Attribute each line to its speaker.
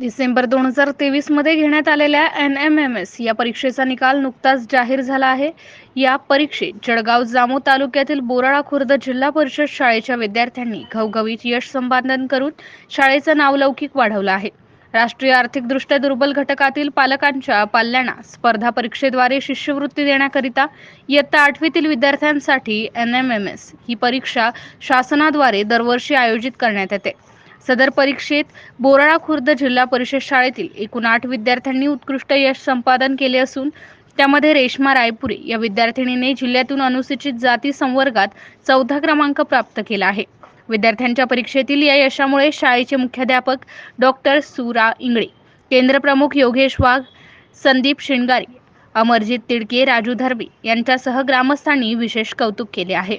Speaker 1: डिसेंबर दोन हजार तेवीसमध्ये घेण्यात आलेल्या एन एम एम एस या परीक्षेचा निकाल नुकताच जाहीर झाला आहे. या परीक्षेत जळगाव जामो तालुक्यातील बोराळा खुर्द जिल्हा परिषद शाळेच्या विद्यार्थ्यांनी घवघवीत यश संपादन करून शाळेचं नावलौकिक वाढवलं आहे. राष्ट्रीय आर्थिकदृष्ट्या दुर्बल घटकातील पालकांच्या पाल्यांना स्पर्धा परीक्षेद्वारे शिष्यवृत्ती देण्याकरिता इयत्ता आठवीतील विद्यार्थ्यांसाठी एन एम एम एस ही परीक्षा शासनाद्वारे दरवर्षी आयोजित करण्यात येते. सदर परीक्षेत बोराळा खुर्द जिल्हा परिषद शाळेतील एकूण आठ विद्यार्थ्यांनी उत्कृष्ट यश संपादन केले असून त्यामध्ये रेश्मा रायपुरे या विद्यार्थिनीने जिल्ह्यातून अनुसूचित जाती संवर्गात चौथा क्रमांक प्राप्त केला आहे. विद्यार्थ्यांच्या परीक्षेतील या यशामुळे शाळेचे मुख्याध्यापक डॉक्टर सुरा इंगळे केंद्रप्रमुख योगेश वाघ संदीप शिंगारे अमरजित तिडके राजू धर्बे यांच्यासह ग्रामस्थांनी विशेष कौतुक केले आहे.